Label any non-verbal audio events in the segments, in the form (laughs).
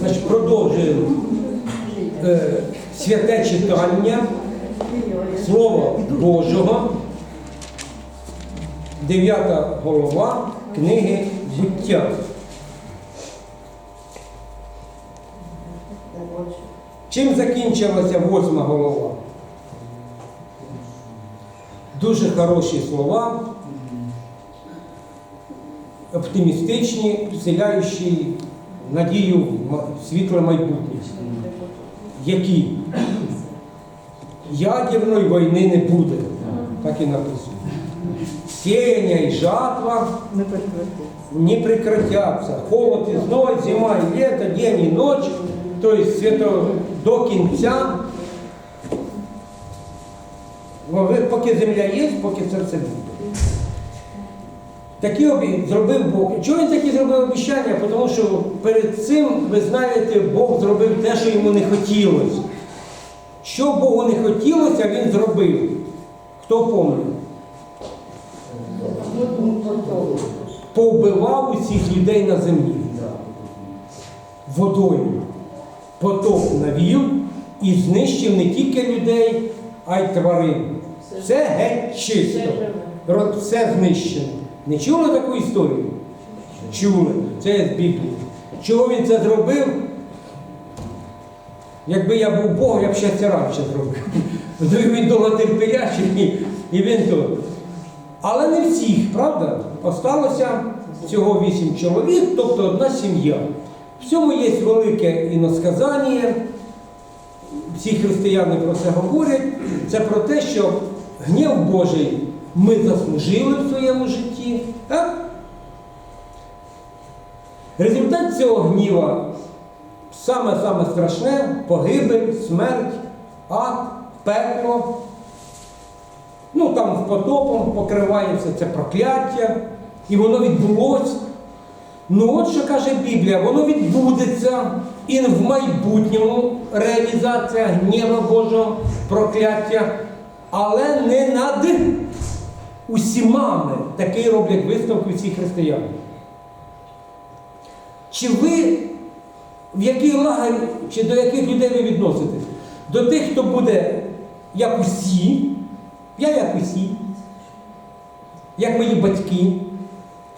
Значить, продовжуємо е, святе читання Слова Божого, дев'ята голова книги буття. Чим закінчилася восьма голова? Дуже хороші слова, оптимістичні, вселяючі надію в світле майбутнє. Які? Ядерної війни не буде. Так і написано. Сіяння і жатва Не прекратятся. Холод и зной, зима и лето, день и ночь. То есть до кінця. Поки земля є, поки це все буде. Такі обі... зробив Бог. Чого він такі зробив обіцяння? Тому що перед цим, ви знаєте, Бог зробив те, що йому не хотілося. Що Богу не хотілося, він зробив. Хто пам'ятає? повбивав усіх людей на землі водою. Потоп навів і знищив не тільки людей, а й тварин. Все геть чисто. Все знищено. Не чули таку історію? Чули. Це з Біблії. Чого він це зробив? Якби я був Бог, я б ще це раніше зробив. (laughs) Він довготерпілячий, і він то. Але не всіх, правда? Осталося всього вісім чоловік, тобто одна сім'я. В цьому є велике іносказання. Всі християни про це говорять. Це про те, що гнів Божий ми заслужили в своєму житті. Так? Результат цього гніва саме-саме страшне погибель, смерть, ад, пекло. Ну там з потопом покривається це прокляття, і воно відбулося. Ну от що каже Біблія, воно відбудеться і в майбутньому реалізація гнєва Божого прокляття, але не над усіма. ми. Такий роблять висновки всі християни. Чи ви в який лагерь, чи до яких людей ви відноситесь? До тих, хто буде як усі, я як усі, як мої батьки,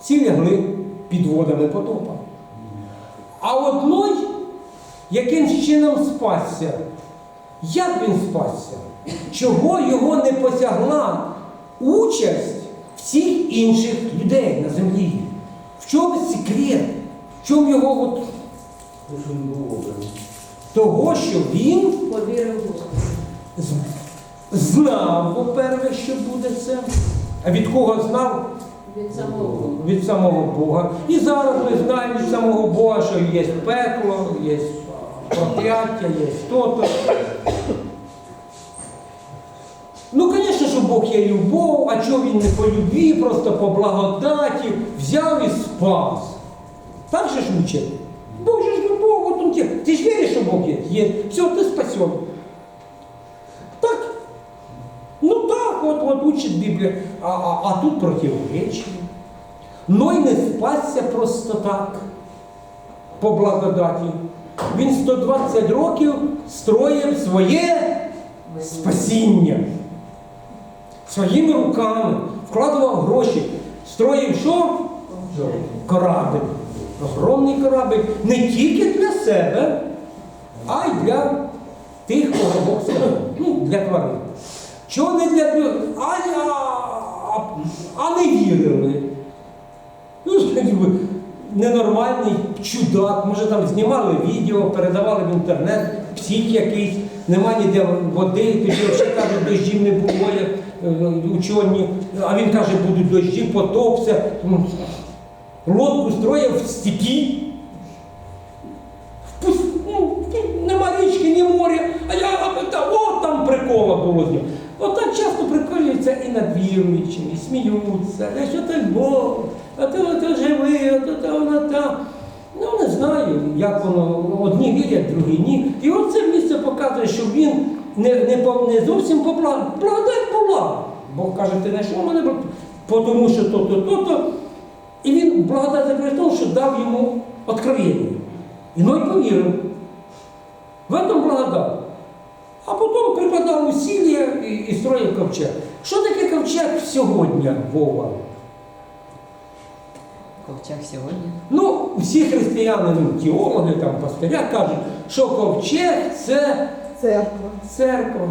всі лягли під водами потопа. А от Ной яким чином спасся? Як він спасся? Чого його не посягла участь всіх інших людей на землі? В чому секрет? В чому його от того, що він Повірив знав, по-перше, що буде це. А від кого знав? Від самого. Від самого Бога. І зараз ми знаємо від самого Бога, що є пекло, є прокляття, є то-то. Ну, звісно, що Є любов, а чого він не по любві, просто по благодаті взяв і спас. Так же ж учить? Бог же ж любов, от он тебе. Ти ж віриш, що Бог є? Є. Все, ти спасен. Так. Ну так, от, от учить Біблія. А, а, а тут противоречие. Ной не спасся просто так, по благодаті. Він 120 років строїв своє спасіння. Своїми руками вкладував гроші. Строїв що? Корабль. Огромний корабль. Не тільки для себе, а й для тих, кого Бог сказав. Ну, для тварин. Чого не для а, а, а, не вірили? Ну, ненормальний чудак, може там знімали відео, передавали в інтернет, псих якийсь, нема ніде води, тоді взагалі кажуть, дощів не було, учені, а він каже, будуть дощі, потопся. Лодку строїв в степі. Ну, Нема річки, ні моря, а я та, о, там прикола було з ним. Отак часто приколюються і над віруючими, і сміються, а що так Бог, а ти ото живий, а то та вона та. Ну не знаю, як воно, одні вірять, другі ні. І оце місце показує, що він не, не, по- не зовсім по благодать була. Бог каже, ти знайшов мене, тому що то-то, то-то. І він благодать тому, що дав йому откровення. І Ной повірив. В этом благодать. А потім прикладав усилля і, і строїв ковчег. Що таке ковчег сьогодні, Вова? Ковчег сьогодні. Ну, всі християни, ну, теологи, там, пастиря кажуть, що ковчег це Церква. церква.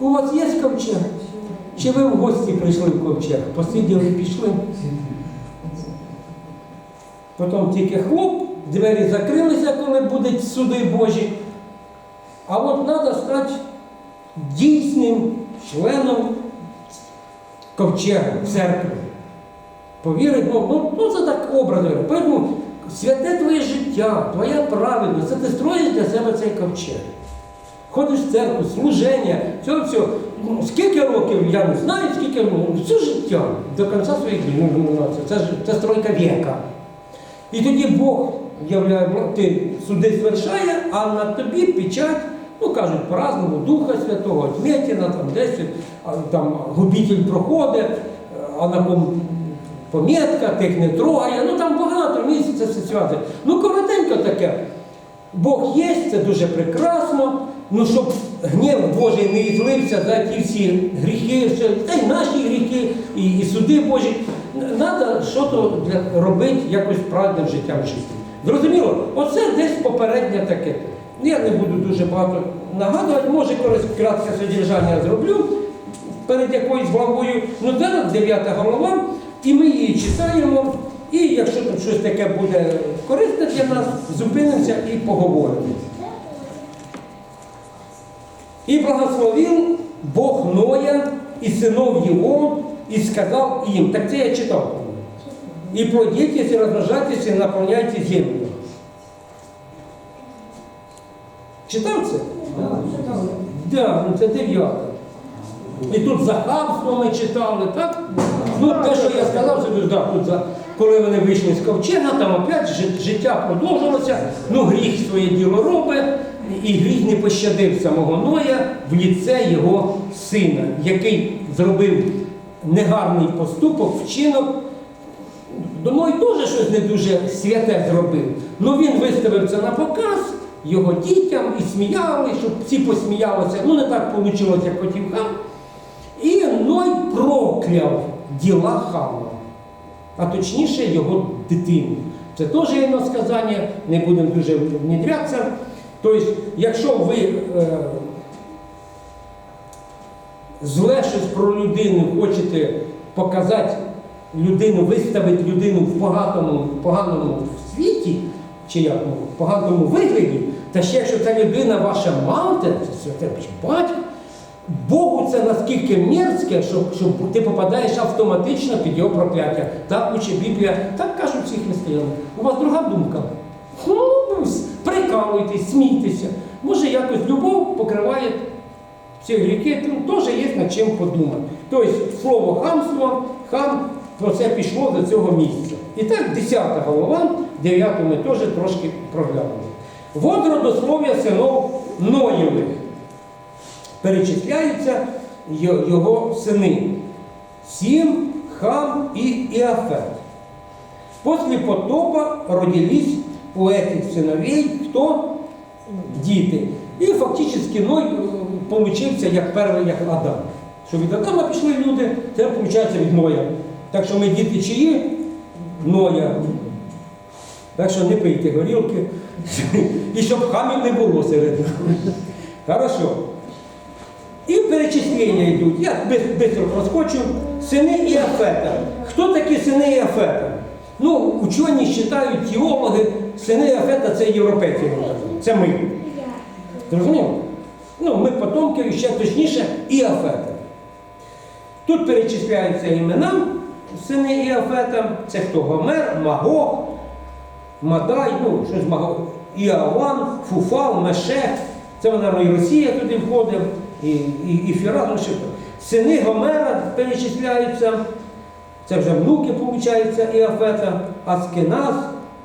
У вас є ковчег? Чи ви в гості прийшли в ковчег? Посиділи і пішли? Потім тільки хлоп, двері закрилися, коли будуть суди Божі. А от треба стати дійсним членом ковчега, церкви. Повірить, ну, ну, це так образ. говорю. Святе твоє життя, твоя праведність, це ти строїш для себе цей ковчег. Ходиш в церкву, служення, все, все. Ну, Скільки років, я не знаю, скільки, ну, все життя, до кінця своїх днів. Ну, це, це, стройка віка. І тоді Бог являє, ти суди звершає, а на тобі печать, ну кажуть, по-разному, Духа Святого, Тметіна, там десь там губитель проходить, а на ком помітка, тих не трогає, ну там багато місць це все святе. Ну коротенько таке. Бог є, це дуже прекрасно. Ну, щоб гнів Божий не злився за ті всі гріхи, все, та й наші гріхи, і, і суди Божі. Треба щось робити якось правильним життям в житті. Зрозуміло? Оце десь попереднє таке. Я не буду дуже багато нагадувати, може колись кратке содержання зроблю перед якоюсь главою. Ну зараз дев'ята глава, і ми її читаємо. І якщо тут щось таке буде корисне для нас, зупинимося і поговоримо. І благословив Бог Ноя і синов його, і сказав їм, так це я читав. І плодітесь, і розмножайтесь, і наповняйте землю. Читав це? Да, ну це дев'ята. І тут за хамство ми читали, так? Ну, те, що я сказав, це да, тут коли вони вийшли з ковчега, там опять життя продовжилося, ну гріх своє діло робить, і гріх не пощадив самого Ноя в ліце його сина, який зробив негарний поступок, вчинок. Ной теж щось не дуже святе зробив. Ну він виставив це на показ його дітям і сміяли, щоб всі посміялися. Ну не так вийшло, як хотів. І Ной прокляв діла хама, а точніше його дитину. Це теж є сказання, не будемо дуже внідрятися. Тобто, якщо ви е, зле щось про людину хочете показати людину, виставити людину в поганому, поганому світі, чи як ну, в поганому вигляді, та ще якщо ця людина ваша мати, це святе батько, Богу це наскільки мерзке, що, що ти попадаєш автоматично під його прокляття. Так учить Біблія, так кажуть всі християни. У вас друга думка. Ну, прикалуйтесь, смійтеся. Може, якось любов покриває всі гріхи, теж є над чим подумати. Тобто слово хамство, хам про це пішло до цього місця. І так, 10 голова, 9 ми теж трошки проглянули. Вот родослов'я синов Ноєвих. Перечисляються його сини. Сім, Хам и Иофет. После потопа родились у этих сыновей кто? Діти. І фактично Ной е, получився як перший, як Адам. Що від Адама пішли люди, це виходить від Ноя. Так що ми діти чиї? Ноя. Так що не пийте горілки. (laughs) І щоб хамів не було серед нас. Хорошо. І перечислення йдуть. Я швидко проскочу. Сини Іафета. Хто такі сини Іафета? Ну, учені вважають, теологи, сини Іафета це європейці. Це ми. Зрозуміло? Ну, ми потомки, ще точніше, Іафета. Тут перечисляються імена сини Іафета. Це хто? Гомер, Магог, Мадай, ну, щось Магог, Іаван, Фуфал, Мешек. Це, мабуть, і Росія туди входив, і, і, і Фірат, ну, що. Сини Гомера перечисляються. Це вже внуки, виходить, Іафета, Аскеназ,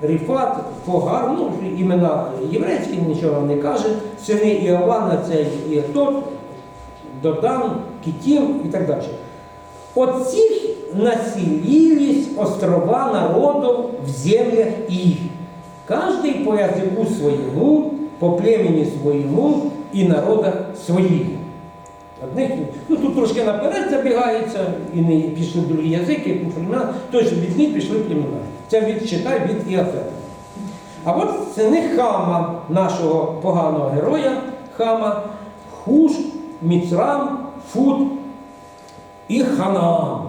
Ріфат, Фогар, ну, імена єврейські, нічого не каже. Сини Іована це Іатот, Додан, Кітім і так далі. От цих населились острова народов в землях их, каждый по языку своему, по племени своему и народах своїх. Одних, ну тут трошки наперед забігається і не пішли другі язики, племена, тобто від них пішли племена. Це від читай від Іафета. А от сини Хама, нашого поганого героя Хама, Хуш, Міцрам, Фуд і Ханаан.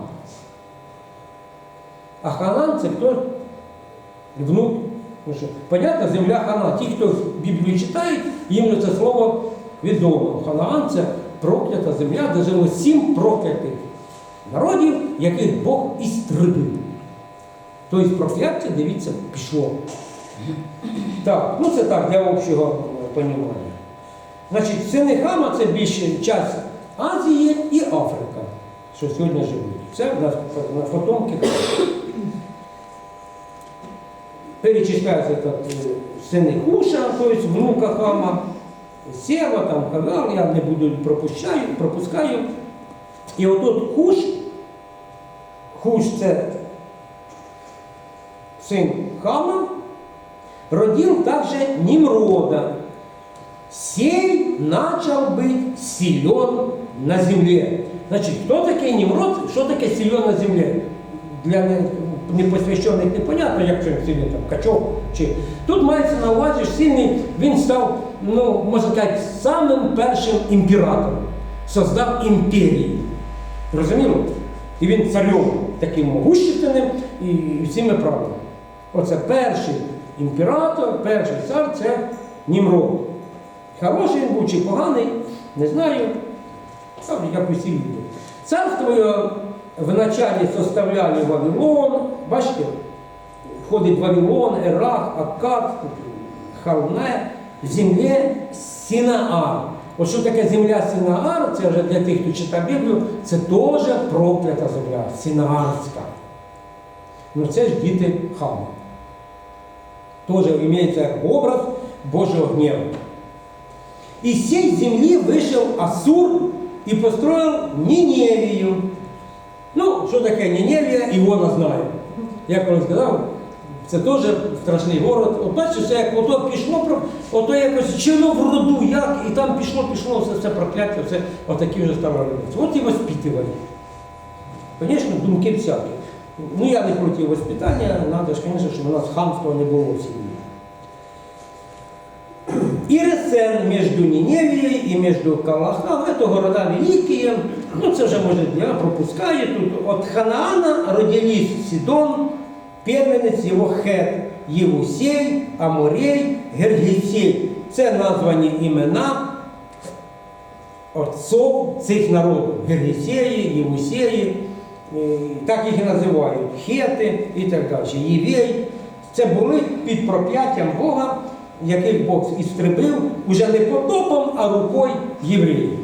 А Ханан це хто? Внук. Ну що, понятно, земля Хана. Ті, хто Біблію читають, їм це слово відомо. Ханаан це проклята земля, де жило сім проклятих народів, яких Бог істребив. Тобто прокляття, дивіться, пішло. Так, ну це так, для общого е, понімання. Значить, сини Хама це більше час Азії і Африка, що сьогодні живуть. Це на, на потомки. Перечисляються так, е, сини Хуша, тобто внука Хама, Сєва, там, Хагал, я не буду пропущаю, пропускаю. І отут Хуш, Хуш це сын Хама, родил также Nimрода. Сей начал быть силен на земле. Значит, кто такий Німрод, що таке силен на землі? Для непосвящених непонятно, як це сильний там качок. Чи... Тут мається на увазі, що сильний, він став, ну, можна сказати, самим першим імператором. Создав імперію. Розуміло? І він царем таким могущественним і всіми правилами. Оце перший імператор, перший цар це Німрод. Хороший він був чи поганий, не знаю. Там як усі люди. Царство його вначалі составляли Вавилон, бачите, входить Вавилон, Ерах, Аккад, Халне, в землі Сінаар. От що таке земля Сінаар, це вже для тих, хто читав Біблію, це теж проклята земля, Сінаарська. Ну це ж діти Хама. Тоже имеется образ Божьего гнева. Из сей земли вышел Ассур и построил Ниневию. Ну, що таке Ніневія, Іона знає. Як він сказав, це теж страшний город. От бачиш, як ото пішло, ото якось чино в роду, як, і там пішло, пішло, все, все прокляття, все отакі вже робити. От і воспитували. Звісно, думки всякі. Ну, я не проти воспитання, треба ж, звісно, щоб у нас хамства не було в сім'ї. И Ресен между Ниневией и между Калахом, это города великие, ну це вже може я пропускаю тут. От Ханаана родились Сидон, первенець його Хет, Євусей, Аморей, Гергісей. Це названі імена отцов цих народів. Гергісеї, Євусеї, е, так їх і називають, Хети і так далі. Євей. Це були під прокляттям Бога, яких Бог істребив уже не потопом, а рукою євреїв.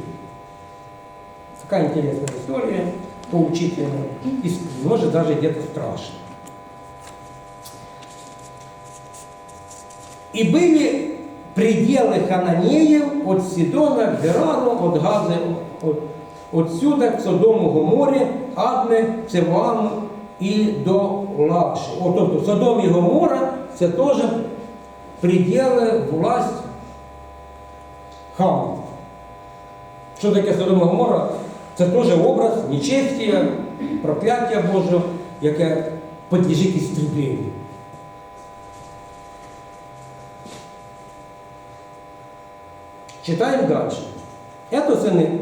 Така інтересна історія, поучительна, і може навіть где-то страшна. И были пределы Хананеев от Сидона к Герану, от Газы, от, отсюда к Содому, Гоморе, Адме, Цевану і до Лакши. От, тобто Содом і Гомора це теж предели власть Хама. Що таке Содом і Гомора? Це теж образ нечестія, прокляття Божого, яке підлежить істребленню. Читаємо далі. Это сини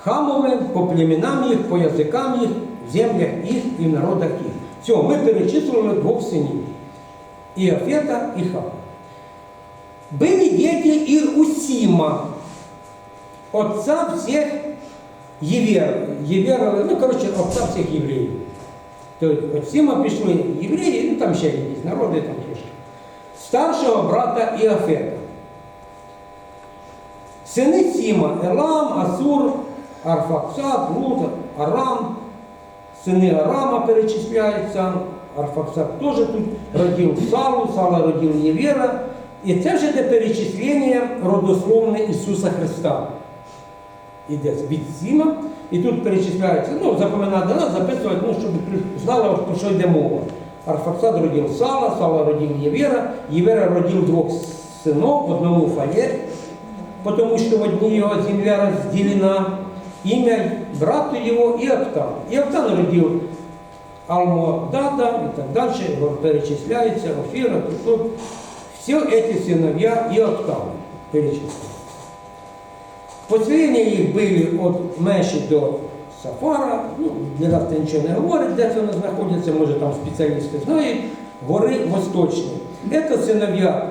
Хамове по племенам їх, по язикам їх, в землях їх і в народах їх. Все, ми перечислили двох синів. Іофета і Хама. Были дети и у Сима, отца всех евер, еверов, ну, короче, отца всех евреев. То есть от Сима пішли євреї, ну там ще якісь народи там трошки. Старшого брата Іофета. Сини Сіма, Елам, Асур, Арфаксад, Луд, Арам. Сини Арама перечисляються. Арфаксад теж тут родив Салу, Сала родив Євера. І це вже де перечислення родословне Ісуса Христа. Іде від Сіма. і тут перечисляється, ну, запам'ятати нас, записувати, ну, щоб знали, про що йде мова. Арфаксад родив Сала, Сала родив Євера, Євера родив двох синов, одному Фаєр, потому что в одни его земля разделена, имя брату его и Октан. И Октан родил Алмодада и так дальше, перечисляется, Офира, тут. Все эти сыновья и Октан перечисляются. Поселення їх були від Меші до Сафара, ну, для нас це нічого не говорить, де це вони знаходяться, може там спеціалісти знають, гори восточні. Це синов'я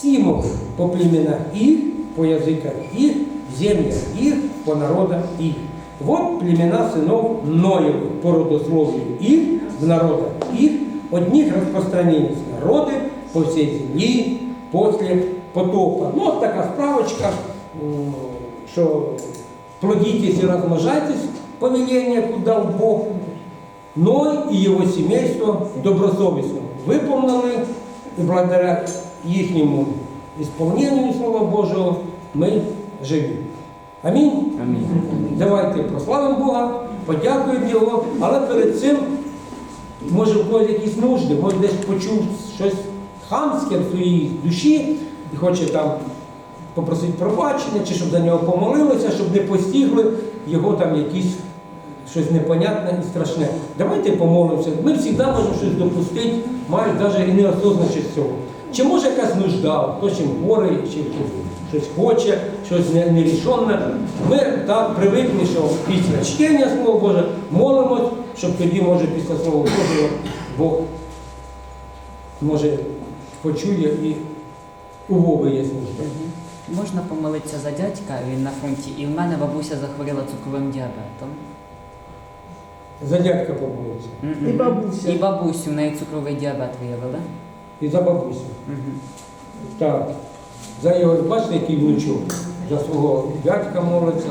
Сімов по племенах їх, по язиках їх, в землях їх, по народам їх. Вот племена сынов Ноевых по родословию их, в народах их, от них распространились народы по всей земле после потопа. Ну, от така справочка, что плодитесь і розмножайтесь, повеление, куда Бог, Ной и его сімейство добросовестно выполнены і благодаря їхньому исполнению Слова Божьего мы живем. Амінь. Амінь. Давайте прославимо Бога, подякуємо Його, але перед цим, може, в когось якісь нужди, може десь почув щось хамське в своїй душі і хоче там попросити пробачення, чи щоб за нього помолилися, щоб не постігли його там якісь щось непонятне і страшне. Давайте помолимося. Ми завжди можемо щось допустити, навіть навіть і не осознаючи цього. Чи може якась нужда, хтось чим хворий, чи хтось щось хоче, щось не- нерішенне. Ми так привикли, що після чтення Слова Боже молимось, щоб тоді, може, після Слова Божого Бог може почує і умови вияснить. Можна помолитися за дядька, він на фронті, і в мене бабуся захворіла цукровим діабетом. За дядька помолиться. Мгм. І бабуся. І бабусю, в неї цукровий діабет виявили. І за бабусю. Мгм. Так. За його, бачите, який внучок? За свого дядька молиться,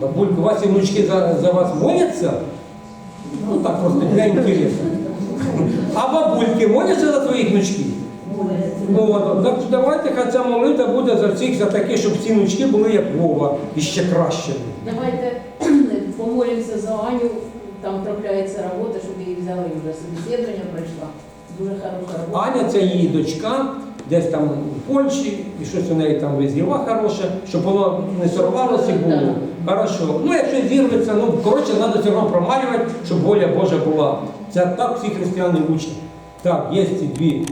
за бабульку. У вас і внучки за, за вас моляться? Ну так просто для інтересу. А бабульки моляться за своїх внучків? От, так давайте хай ця молитва буде за всіх, за таке, щоб ці внучки були як Вова і ще кращими. Давайте (clears throat) помолимося за Аню. Там трапляється робота, щоб її взяли і вже собеседування пройшла. Дуже хороша робота. Аня це її дочка, десь там в Польщі, і щось у неї там визіва хороше, щоб воно не сорвалося і було. Хорошо. Ну, якщо зірветься, ну коротше, треба все одно промалювати, щоб воля Божа була. Це так всі християни учні. Так, є ці дві